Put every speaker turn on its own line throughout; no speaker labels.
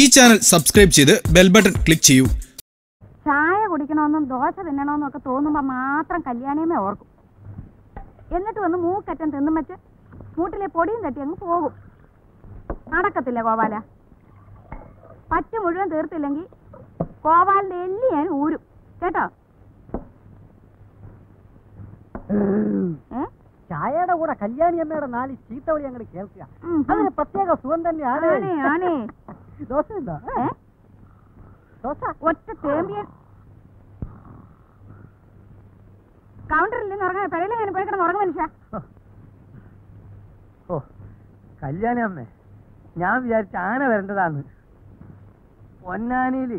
ഈ channel subscribe ചെയ്ത് bell button click ചെയ്യൂ.
ചായ കുടിക്കണമെന്നും ദോശ തിന്നണമെന്നും ഒക്കെ തോന്നുമ്പോൾ മാത്രം കല്യാണിയമ്മേ ഓർക്കും. എന്നിട്ട് വന്ന് മൂക്കറ്റം തിന്നും വെച്ച് മൂട്ടിലെ പൊടിയും തട്ടി അങ്ങ് പോകും. നടക്കത്തില്ല ഗോപാല. പറ്റ് മുഴുവൻ തീർത്തില്ലെങ്കിൽ ഗോപാലിന്റെ എല്ലി ഞാൻ ഊരും. കേട്ടോ?
ചായയുടെ കൂടെ കല്യാണിയമ്മയുടെ നാല് ചീത്തവളി അങ്ങോട്ട് കേൾക്കുക. അതിന് പ്രത്യേക സുഖം തന്നെയാണ്. ദോശ ഉണ്ടോ
ഏ?
ദോശ?
ഒറ്റ തേമ്പിയൻ കൗണ്ടറിൽ നിന്ന് ഉറങ്ങാൻ പെരയിലെങ്ങനെ പോയി കിടന്ന് ഉറങ്ങും മനുഷ്യ.
ഓ കല്യാണി അമ്മേ ഞാൻ വിചാരിച്ച ആന വരേണ്ടതാണ് പൊന്നാനിയിൽ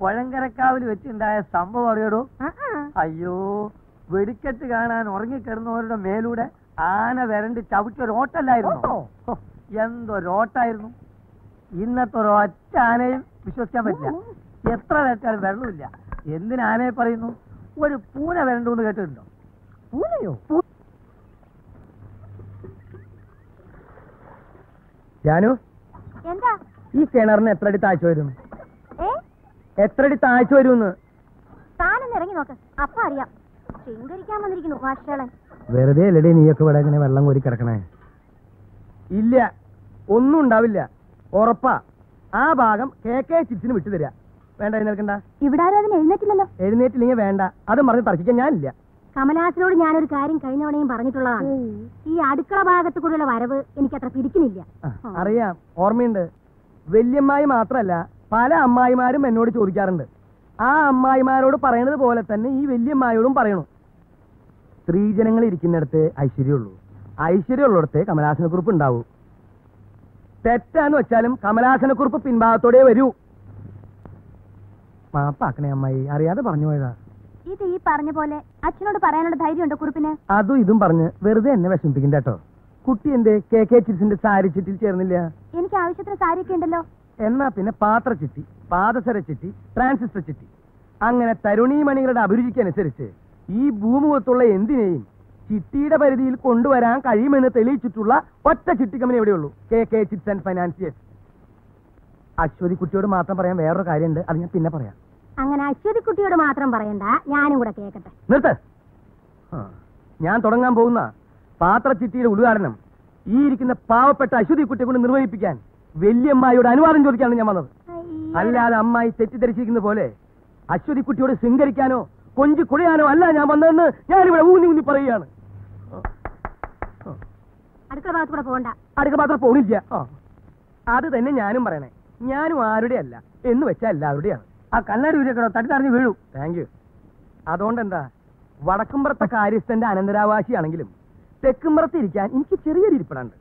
പുഴങ്കരക്കാവിൽ വെച്ചുണ്ടായ സംഭവം അറിയടോ? അയ്യോ വെടിക്കെട്ട് കാണാൻ ഉറങ്ങിക്കിടന്നവരുടെ മേലൂടെ ആന വരണ്ട് ചവിട്ടി ഒരു ഓട്ടല്ലായിരുന്നു എന്തൊരോട്ടായിരുന്നു? ഇന്നത്തെ ഒറ്റ ആനയും വിശ്വസിക്കാൻ പറ്റില്ല. എത്ര വെച്ചാലും വെള്ളമില്ല. എന്തിന് ആനയെ പറയുന്നു? ഒരു പൂന വരണ്ടു എന്ന് കേട്ടിട്ടുണ്ടോ? പൂനയോ? ജാനു?
എന്താ?
ഈ കിണറിന് എത്ര അടി താഴ്ച വരും? എത്ര അടി താഴ്ച വരുമെന്ന്?
താനൊന്ന് ഇറങ്ങി നോക്ക്. അപ്പൊ അറിയാം. ശൃംഗരിക്കാൻ വന്നിരിക്കുന്നു
വെറുതെ അല്ലടേ നീയൊക്കെ ഇവിടെ ഇങ്ങനെ വെള്ളം കോരി കിടക്കണേ. ഇല്ല ഒന്നും ഉണ്ടാവില്ല. ഉറപ്പാ. ആ ഭാഗം കെ കെ ചിപ്സിന് വിട്ടുതരാ വേണ്ട എഴുന്നേൽക്കണ്ട.
ഇവിടെ ആരും അതിന് എഴുന്നേറ്റില്ലല്ലോ.
എഴുന്നേറ്റില്ലെങ്കിൽ വേണ്ട. അത് മറിഞ്ഞ് തർക്കിക്കാൻ ഞാനില്ല.
കമലാസിനോട് ഞാനൊരു കാര്യം കഴിഞ്ഞ തവണയും പറഞ്ഞിട്ടുള്ളതാണ്. ഈ അടുക്കള ഭാഗത്ത് കൂടെയുള്ള വരവ് എനിക്ക് അത്ര പിടിക്കുന്നില്ല
അറിയാം. ഓർമ്മയുണ്ട്. വല്യമ്മായി മാത്രല്ല പല അമ്മായിമാരും എന്നോട് ചോദിക്കാറുണ്ട്. ആ അമ്മായിമാരോട് പറയുന്നത് പോലെ തന്നെ ഈ വല്യമ്മായോടും പറയണു. സ്ത്രീജനങ്ങൾ ഇരിക്കുന്നിടത്ത് ഐശ്വര്യമുള്ളൂ ഐശ്വര്യമുള്ളിടത്തെ കമലാസനക്കുറിപ്പ് ഉണ്ടാവൂ തെറ്റാന്ന് വെച്ചാലും കമലാസനക്കുറിപ്പ് പിൻഭാഗത്തോടെ വരൂ. മാപ്പാക്കണേ അമ്മായി അറിയാതെ പറഞ്ഞു പോയതാ.
ഇത് ഈ പറഞ്ഞ പോലെ അച്ഛനോട് പറയാനുള്ള ധൈര്യമുണ്ടോ കുറിപ്പിന്?
അതും ഇതും പറഞ്ഞ് വെറുതെ എന്നെ വിഷമിപ്പിക്കണ്ട കേട്ടോ. കുട്ടി എന്തേ കെ കെ ചിറ്റ്സിന്റെ സാരി ചിറ്റിൽ ചേർന്നില്ല?
എനിക്ക് ആവശ്യത്തിന് സാരിയൊക്കെ ഉണ്ടല്ലോ.
എന്നാ പിന്നെ പാത്ര ചിറ്റി പാദസര ചിറ്റി ട്രാൻസിസ്റ്റർ ചിറ്റി. അങ്ങനെ തരുണീമണികളുടെ അഭിരുചിക്കനുസരിച്ച് ഈ ഭൂമുഖത്തുള്ള എന്തിനേയും ചിട്ടിയുടെ പരിധിയിൽ കൊണ്ടുവരാൻ കഴിയുമെന്ന് തെളിയിച്ചിട്ടുള്ള ഒറ്റ ചിട്ടി company എവിടെയുള്ളൂ K K chits and financiers Aswathi കുട്ടിയോട് മാത്രം പറയാൻ വേറൊരു കാര്യമുണ്ട്. അത് ഞാൻ പിന്നെ പറയാം.
അങ്ങനെ അശ്വതി കുട്ടിയോട് മാത്രം പറയണ്ട. ഞാനും കൂടെ കേക്കട്ടെ.
നിർത്ത്. ഞാൻ തുടങ്ങാൻ പോകുന്ന പാത്രച്ചിട്ടിയുടെ ഉദ്ഘാടനം ഈ ഇരിക്കുന്ന പാവപ്പെട്ട അശ്വതി കുട്ടിയെ കൊണ്ട് നിർവഹിപ്പിക്കാൻ വല്യമ്മായിയുടെ അനുവാദം ചോദിക്കാനാണ് ഞാൻ വന്നത്. അല്ലാതെ അമ്മായി തെറ്റിദ്ധരിച്ചിരിക്കുന്ന പോലെ അശ്വതി കുട്ടിയോട് ശൃംഗരിക്കാനോ കൊഞ്ചി കുളിയാനോ അല്ല ഞാൻ വന്നതെന്ന് ഞാനിവിടെ ഊന്നി ഊന്നി പറയുകയാണ്.
അടുക്കള ഭാഗത്ത് കൂടെ പോകണ്ട.
പോണില്ല. ആ. അത് തന്നെ ഞാനും പറയണേ. ഞാനും ആരുടെ അല്ല എന്ന് വെച്ചാൽ എല്ലാവരുടെയാണ്. ആ കണ്ണാടി ഉരുക്കണോ തട്ടി തടഞ്ഞ് വീഴൂ. Thank you അതുകൊണ്ടെന്താ? വടക്കുംപുറത്തെ കാര്യസ്ഥന്റെ അനന്തരാവാസിയാണെങ്കിലും തെക്കുംപുറത്ത് ഇരിക്കാൻ എനിക്ക് ചെറിയൊരു ഇരിപ്പിടണ്ട്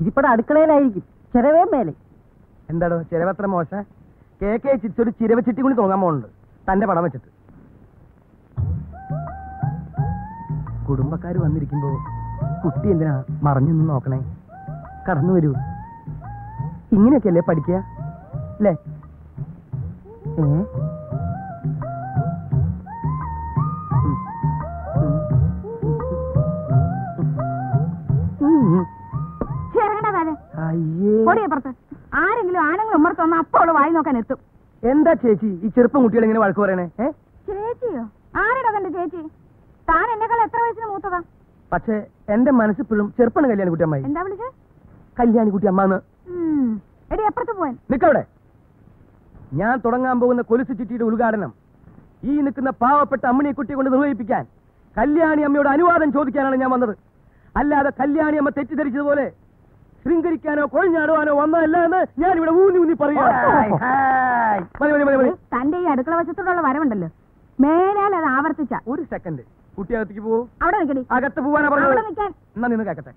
ഇരിപ്പട അടുക്കളയിലായിരിക്കും. ചെലവേ മേലെ.
എന്താടോ? ചിലവത്ര മോശ? കെ കെ ചിരിച്ചൊരു ചിരവ ചിട്ടി കൂടി തുടങ്ങാൻ പോകുന്നുണ്ട് തന്റെ പടം വെച്ചിട്ട്. കുടുംബക്കാർ വന്നിരിക്കുമ്പോ കുട്ടി എന്തിനാ മറഞ്ഞു നിന്ന് നോക്കണേ? കടന്നു വരൂ. ഇങ്ങനെയൊക്കെയല്ലേ പഠിക്കുക? അല്ലേ?
ആരെങ്കിലും ആണുങ്ങൾ ഉമ്മർത്ത് വന്ന് അപ്പോൾ വായി നോക്കാൻ എത്തും.
എന്താ ചേച്ചി ഈ ചെറുപ്പം കുട്ടികൾ ഇങ്ങനെ വഴക്ക് പറയണേ?
ചേച്ചിയോ? ആരുടെ ചേച്ചി? താൻ എന്നെക്കാൾ എത്ര വയസ്സിന് മൂത്തതാ?
പക്ഷേ എന്റെ മനസ്സിപ്പോഴും ചെറുപ്പാണ് കല്യാണി കുട്ടി അമ്മായി
എന്താ വിളിച്ചത്
കല്യാണി കുട്ടി അമ്മാന്ന്
എടി പോവാൻ.
നിക്കവിടെ. ഞാൻ തുടങ്ങാൻ പോകുന്ന കൊലുസു ചിട്ടിയുടെ ഉദ്ഘാടനം. ഈ നിൽക്കുന്ന പാവപ്പെട്ട അമ്മണിയെ കുട്ടിയെ കൊണ്ട് നിർവഹിപ്പിക്കാൻ കല്യാണി അമ്മയോട് അനുവാദം ചോദിക്കാനാണ് ഞാൻ വന്നത്. അല്ലാതെ കല്യാണി അമ്മ തെറ്റിദ്ധരിച്ചതുപോലെ ശൃംഗരിക്കാനോ കൊഴിഞ്ഞാടുവാനോ വന്നതല്ല എന്ന് ഞാൻ ഇവിടെ ഊന്നി ഊന്നി പറയാ
തന്റെ ഈ അടുക്കള വശത്തോടുള്ള വരവുണ്ടല്ലോ. മേലാൽ അത് ആവർത്തിച്ച.
ഒരു സെക്കൻഡ് കുട്ടിയകത്തേക്ക് പോവൂ?
അവിടെ നിൽക്കടി
അകത്ത് പോവാനാ
അവിടെ
പറഞ്ഞത്
നിൽക്കാൻ
എന്നാ നിന്ന് കേക്കട്ടെ.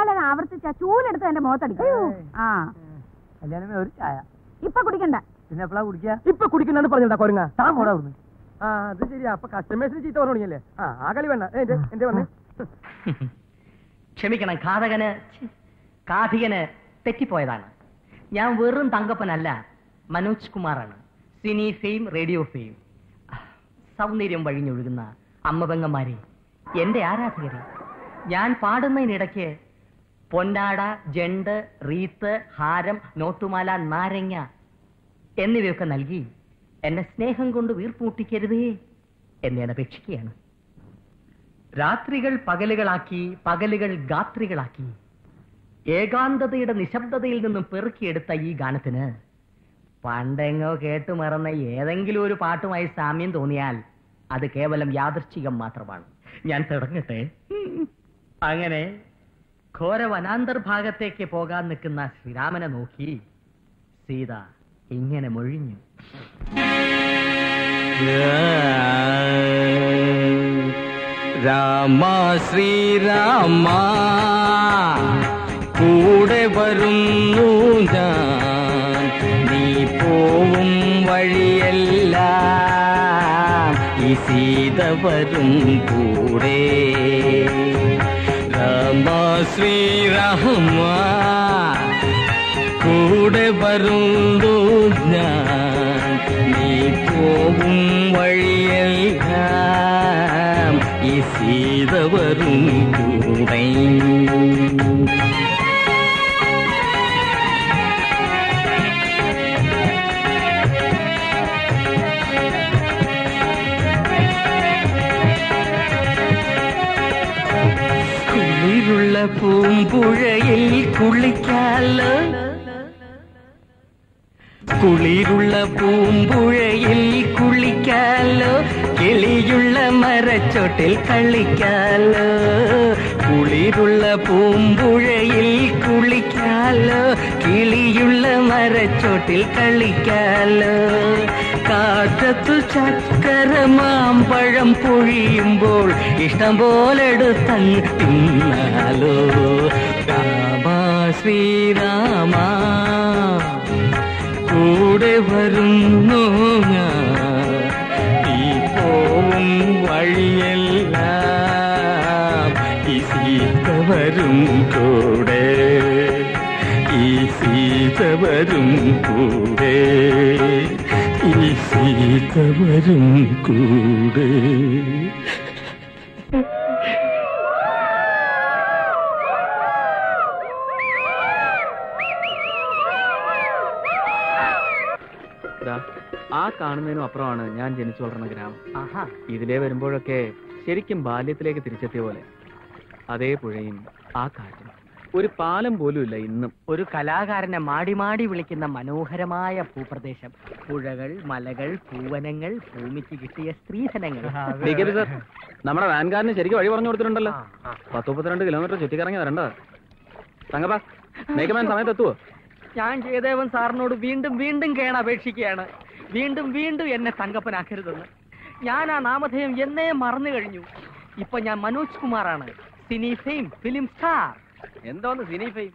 അത് ആവർത്തിച്ച ചൂലെടുത്ത് എന്റെ മുഖത്തടിക്കും. ആ.
കല്യാണമേ ഒരു ചായ.
ഇപ്പൊ കുടിക്കണ്ട.
പിന്നെ എപ്പോഴാ കുടിക്കുക ഇപ്പൊ കുടിക്കണ്ടെന്ന് പറഞ്ഞിട്ടാ കൊരങ്ങ. താൻ പോടാ അവിടുന്ന്. ആ അത് ശരിയാ അപ്പൊ കസ്റ്റമേഴ്സിന് ചീത്ത പറഞ്ഞു തുടങ്ങിയല്ലേ ആ ആ കളി വേണ്ട. എന്റെ എന്റെ വന്നേ?
ക്ഷമിക്കണം ഘാതകന് ഛി, കാഥികന് തെറ്റിപ്പോയതാണ്. ഞാൻ വെറും തങ്കപ്പനല്ല മനോജ് കുമാറാണ്. Cine fame radio fame. സൗന്ദര്യം വഴിഞ്ഞൊഴുകുന്ന അമ്മ പെങ്ങന്മാരെ എന്റെ ആരാധകരെ ഞാൻ പാടുന്നതിനിടയ്ക്ക് പൊന്നാട ജണ്ട് റീത്ത് ഹാരം നോട്ടുമാല നാരങ്ങ എന്നിവയൊക്കെ നൽകി എന്നെ സ്നേഹം കൊണ്ട് വീർപ്പൂട്ടിക്കരുതേ എന്നെ അപേക്ഷിക്കുകയാണ്. രാത്രികൾ പകലുകളാക്കി പകലുകൾ ഗാത്രികളാക്കി ഏകാന്തതയുടെ നിശബ്ദതയിൽ നിന്നും പെറുക്കിയെടുത്ത ഈ ഗാനത്തിന് പണ്ടെങ്ങോ കേട്ടു മറന്ന ഏതെങ്കിലും ഒരു പാട്ടുമായി സാമ്യം തോന്നിയാൽ അത് കേവലം യാദൃശ്ചികം മാത്രമാണ്. ഞാൻ തുടങ്ങട്ടെ. അങ്ങനെ ഘോര വനാന്തർഭാഗത്തേക്ക് പോകാൻ നിൽക്കുന്ന ശ്രീരാമനെ നോക്കി സീത ഇങ്ങനെ മൊഴിഞ്ഞു.
രാമ ശ്രീരാമ കൂടെ വരുന്നു ഞാൻ. ഈ സീത വരും കൂടെ രാമ ശ്രീരാമ കൂടെ വരുന്നു ഞാൻ നീ പോവും പൂമ്പുഴയിൽ കുളിക്കാലോ. കുളിരുള്ള പൂമ്പുഴയിൽ കുളിക്കാലോ. കിളിയുള്ള മരച്ചോട്ടിൽ കളിക്കാലോ കുളിരുള്ള പൂമ്പുഴയിൽ കുളിക്കാലോ. കിളിയുള്ള മരച്ചോട്ടിൽ കളിക്കാലോ കാറ്റത്തു ചക്കര മാമ്പഴം പൊഴിയുമ്പോൾ ഇഷ്ടം പോലെടുത്തങ്ങ് തിന്നാലോ. രാമ ശ്രീരാമ കൂടെ വരുന്നു ഞാൻ. ഈ പോവും വഴിയെല്ലാം ഈ സീത വരും കൂടെ. ഈ സീത വരും കൂടെ. സീത വരും കൂടെ
ആ കാണുന്നതിനും അപ്പുറമാണ് ഞാൻ ജനിച്ചു വളർന്ന ഗ്രാമം.
ആഹാ.
ഇതിലേ വരുമ്പോഴൊക്കെ ശരിക്കും ബാല്യത്തിലേക്ക് തിരിച്ചെത്തിയ പോലെ. അതേ പുഴയും ആ കാറ്റും. ഒരു പാലം പോലും ഇല്ല ഇന്നും.
ഒരു കലാകാരനെ മാടി മാടി വിളിക്കുന്ന മനോഹരമായ ഭൂപ്രദേശം. പുഴകൾ മലകൾ പൂവനങ്ങൾ ഭൂമിക്ക് കിട്ടിയ സ്ത്രീധനങ്ങൾ.
നമ്മുടെ വാൻകാരന് ശരിക്കും വഴി പറഞ്ഞു കൊടുത്തിട്ടുണ്ടല്ലോ. പത്ത് മുപ്പത്തിരണ്ട് കിലോമീറ്റർ ചുറ്റിക്കറങ്ങി വരണ്ട തങ്കപ്പ മേക്കമാൻ സമയത്ത് എത്തുവോ
ഞാൻ ജയദേവൻ സാറിനോട് വീണ്ടും വീണ്ടും കേണ അപേക്ഷിക്കുകയാണ് വീണ്ടും വീണ്ടും എന്നെ തങ്കപ്പനാക്കരുതെന്ന്. ഞാൻ ആ നാമധേയം എന്നേ മറന്നു കഴിഞ്ഞു. ഇപ്പൊ ഞാൻ മനോജ് കുമാറാണ്. Cine fame film star.
എന്തോന്ന് സിനി ഫെയിം?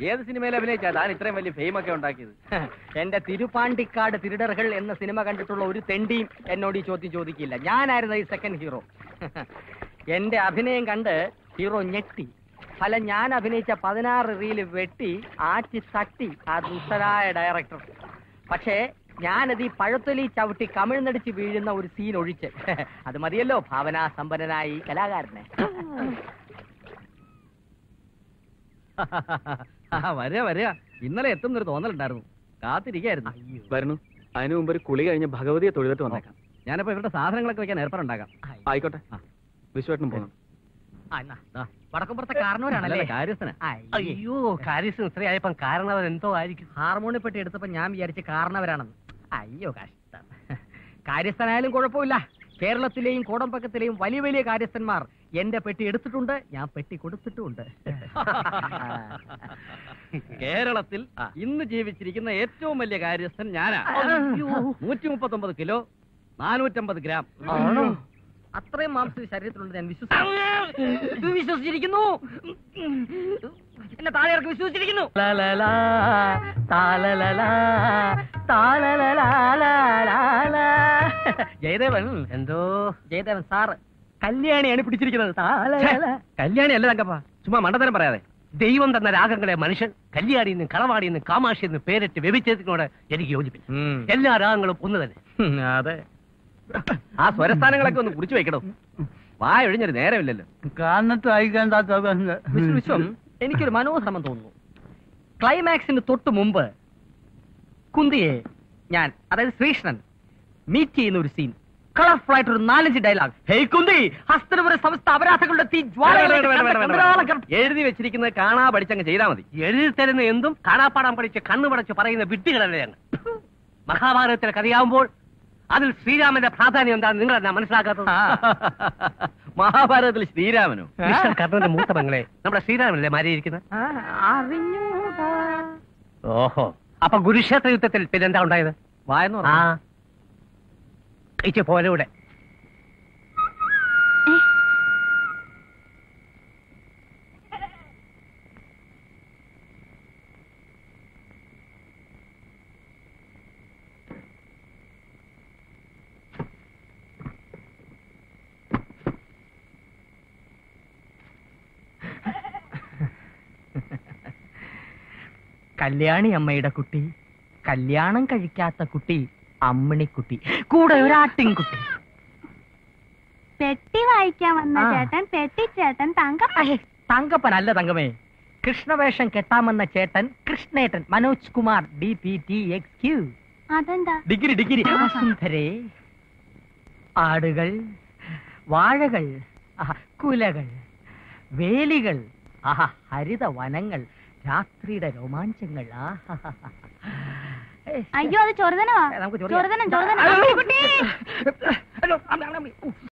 ഏത് സിനിമയിൽ അഭിനയിച്ചാ താൻ ഇത്രയും വലിയ ഫെയിം ഒക്കെ ഉണ്ടാക്കിയത്?
എന്റെ തിരുപ്പാണ്ടിക്കാട് തിരുടറുകൾ എന്ന സിനിമ കണ്ടിട്ടുള്ള ഒരു തെണ്ടിയും എന്നോട് ഈ ചോദ്യം ചോദിക്കില്ല. ഞാനായിരുന്നു ഈ സെക്കൻഡ് ഹീറോ എന്റെ അഭിനയം കണ്ട് ഹീറോ ഞെട്ടി. ഫലം ഞാൻ അഭിനയിച്ച പതിനാറ് റീൽ വെട്ടി ആറ്റി തട്ടി ആ ദുഷ്ടരായ ഡയറക്ടർ പക്ഷേ ഞാനത് ഈ പഴത്തൊലി ചവിട്ടി കമിഴ്ന്നടിച്ച് വീഴുന്ന ഒരു സീൻ ഒഴിച്ച്. അത് മതിയല്ലോ ഭാവനാ സമ്പന്നനായി കലാകാരനെ
വരിക വരിക ഇന്നലെ എത്തുന്നൊരു തോന്നലുണ്ടായിരുന്നു. കാത്തിരിക്കായിരുന്നു. വരുന്നു. അതിനു മുമ്പ് ഒരു കുളി കഴിഞ്ഞ ഭഗവതിയെ തൊഴുതിട്ട് വന്നേക്കാം. ഞാനപ്പോ ഇവരുടെ സാധനങ്ങളൊക്കെ വെക്കാൻ ഏർപ്പാടുണ്ടാക്കാം ആയിക്കോട്ടെ. വിശ്വട്ടും പോകണം
വടക്കുംപുറത്തെ കാരണവരാണല്ലേ?
കാര്യസ്ഥന.
അയ്യോ. കാര്യസ്ഥൻ ഇത്രയായപ്പം കാരണവർ എന്തോ ആയിരിക്കും. ഹാർമോണിയം പെട്ടി എടുത്തപ്പോ ഞാൻ വിചാരിച്ച് കാരണവരാണെന്ന്. അയ്യോ കഷ്ടം. കാര്യസ്ഥനായാലും കുഴപ്പമില്ല. കേരളത്തിലെയും കോടമ്പക്കത്തിലെയും വലിയ വലിയ കാര്യസ്ഥന്മാർ എന്റെ പെട്ടി എടുത്തിട്ടുണ്ട് ഞാൻ പെട്ടി കൊടുത്തിട്ടുണ്ട്.
കേരളത്തിൽ ഇന്ന് ജീവിച്ചിരിക്കുന്ന ഏറ്റവും വലിയ കാര്യസ്ഥൻ ഞാനാ. നൂറ്റി മുപ്പത്തി ഒമ്പത് കിലോ നാനൂറ്റമ്പത് ഗ്രാം.
അത്രയും മാംസം ശരീരത്തിലുണ്ട് ഞാൻ വിശ്വസിച്ചു വിശ്വസിച്ചിരിക്കുന്നു. എന്നെ താഴെ ഇറക്കി വിശ്വസിച്ചിരിക്കുന്നു. ജയദേവൻ എന്തോ? ജയദേവൻ സാറ്. കല്യാണിയാണ് പിടിച്ചിരിക്കുന്നത്.
കല്യാണി അല്ല തങ്കപ്പ. ചുമ്മാ മണ്ടത്തരം പറയാതെ.
ദൈവം തന്ന രാഗങ്ങളെ മനുഷ്യൻ കല്യാണിന്ന് കളവാടിന്ന് കാമാക്ഷി എന്ന് പേരിട്ട് വ്യഭിച്ചതിനോട് എനിക്ക് യോജിപ്പില്ല. എല്ലാ രാഗങ്ങളും ഒന്ന് തന്നെ.
അതെ. ആ സ്വരസ്ഥാനങ്ങളൊക്കെ ഒന്ന് കുറിച്ചു വെക്കണോ വായ ഒഴിഞ്ഞൊരു നേരമില്ലല്ലോ.
അയക്കേണ്ടാത്ത
വിശ്വം
എനിക്കൊരു മനോധർമ്മം തോന്നുന്നു. ക്ലൈമാക്സിന് തൊട്ട് മുമ്പ് കുന്തിയെ ഞാൻ അതായത് ശ്രീകൃഷ്ണൻ മീറ്റ് ചെയ്യുന്ന ഒരു സീൻ കളർഫുൾ ആയിട്ട് ഒരു നാലഞ്ച് ഡയലോഗ് ഹേയ് കുന്തി ഹസ്തനപുര സമസ്ത അപരാധങ്ങളുടെ തീ
എഴുതി വെച്ചിരിക്കുന്നത് കാണാ പഠിച്ചങ്ങ് ചെയ്താൽ മതി.
എഴുതി തരുന്ന എന്തും കാണാപ്പാടാൻ പഠിച്ച് കണ്ണു പടച്ച് പറയുന്ന വിഡ്ഢികളല്ലേ ഞങ്ങൾ മഹാഭാരതത്തിലെ കഥയാവുമ്പോൾ അതിൽ ശ്രീരാമന്റെ പ്രാധാന്യം എന്താണെന്ന് നിങ്ങൾ എന്നാ മനസ്സിലാക്കാത്തത്
മഹാഭാരതത്തിൽ ശ്രീരാമനോ?
മിസ്റ്റർ കർണന്റെ മൂത്ത മകളെ. നമ്മുടെ ശ്രീരാമനല്ലേ മാറിയിരിക്കുന്നത്? ഓഹോ. അപ്പൊ ഗുരുക്ഷേത്ര യുദ്ധത്തിൽ പിന്നെന്താ ഉണ്ടായത്?
വായന്നു
ആ.
പോലെ
ഇച്ചു പോലൂടെ
കല്യാണി അമ്മയുടെ കുട്ടി കല്യാണം കഴിക്കാത്ത കുട്ടി അമ്മിണിക്കുട്ടി കൂടെ ഒരു ആട്ടിൻകുട്ടി.
പെട്ടി വായിക്കാൻ വന്ന. ചേട്ടൻ പെട്ടി ചേട്ടൻ തങ്കപ്പൻ.
തങ്കപ്പൻ അല്ല തങ്കമേ. കൃഷ്ണവേഷം കെട്ടാമെന്ന ചേട്ടൻ കൃഷ്ണേട്ടൻ Manoj Kumar D P T X Q
അതെന്താ?
Degree degree. വസുന്ധരേ ആടുകൾ വാഴകൾ കുലകൾ വേലികൾ ആഹാ ഹരിത വനങ്ങൾ രാത്രിയുടെ രോമാഞ്ചങ്ങൾ.
അയ്യോ അത് ചൊറുതനവാ.
നമുക്ക്.
ചൊറുതനം ചൊറുതനം.